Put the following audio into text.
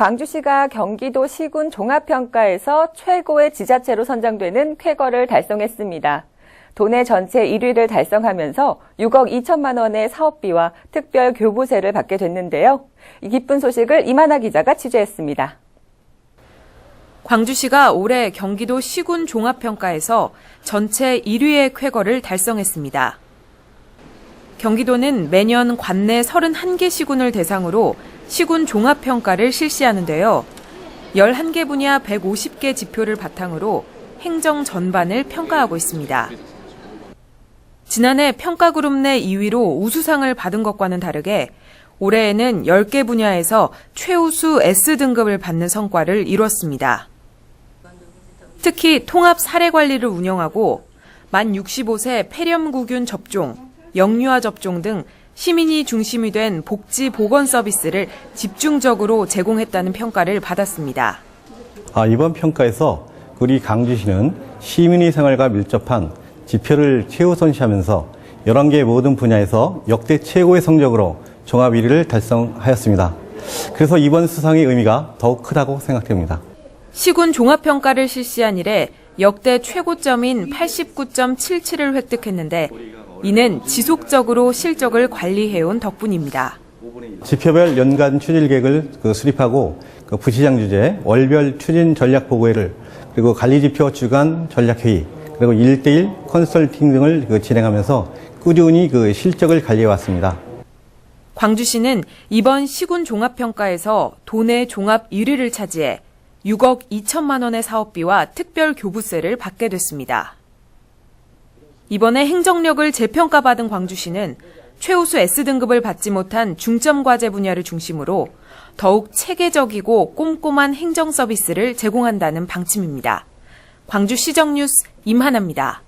광주시가 경기도 시군 종합평가에서 최고의 지자체로 선정되는 쾌거를 달성했습니다. 도내 전체 1위를 달성하면서 6억 2천만 원의 사업비와 특별 교부세를 받게 됐는데요. 이 기쁜 소식을 이만하 기자가 취재했습니다. 광주시가 올해 경기도 시군 종합평가에서 전체 1위의 쾌거를 달성했습니다. 경기도는 매년 관내 31개 시군을 대상으로 시군 종합평가를 실시하는데요. 11개 분야 150개 지표를 바탕으로 행정 전반을 평가하고 있습니다. 지난해 평가그룹 내 2위로 우수상을 받은 것과는 다르게 올해에는 10개 분야에서 최우수 S등급을 받는 성과를 이뤘습니다. 특히 통합 사례 관리를 운영하고 만 65세 폐렴구균 접종, 영유아 접종 등 시민이 중심이 된 복지 보건 서비스를 집중적으로 제공했다는 평가를 받았습니다. 아, 이번 평가에서 우리 강주시는 시민의 생활과 밀접한 지표를 최우선시하면서 11개 모든 분야에서 역대 최고의 성적으로 종합 1위를 달성하였습니다. 그래서 이번 수상의 의미가 더욱 크다고 생각됩니다. 시군 종합평가를 실시한 이래 역대 최고점인 89.77을 획득했는데 이는 지속적으로 실적을 관리해온 덕분입니다. 지표별 연간 추진 계획을 그 수립하고 그 부시장 주재 월별 추진 전략 보고회를 그리고 관리 지표 주간 전략 회의 그리고 1대1 컨설팅 등을 그 진행하면서 꾸준히 그 실적을 관리해 왔습니다. 광주시는 이번 시군 종합평가에서 도내 종합 1위를 차지해 6억 2천만 원의 사업비와 특별 교부세를 받게 됐습니다. 이번에 행정력을 재평가받은 광주시는 최우수 S등급을 받지 못한 중점 과제 분야를 중심으로 더욱 체계적이고 꼼꼼한 행정 서비스를 제공한다는 방침입니다. 광주시정 뉴스 임하나입니다.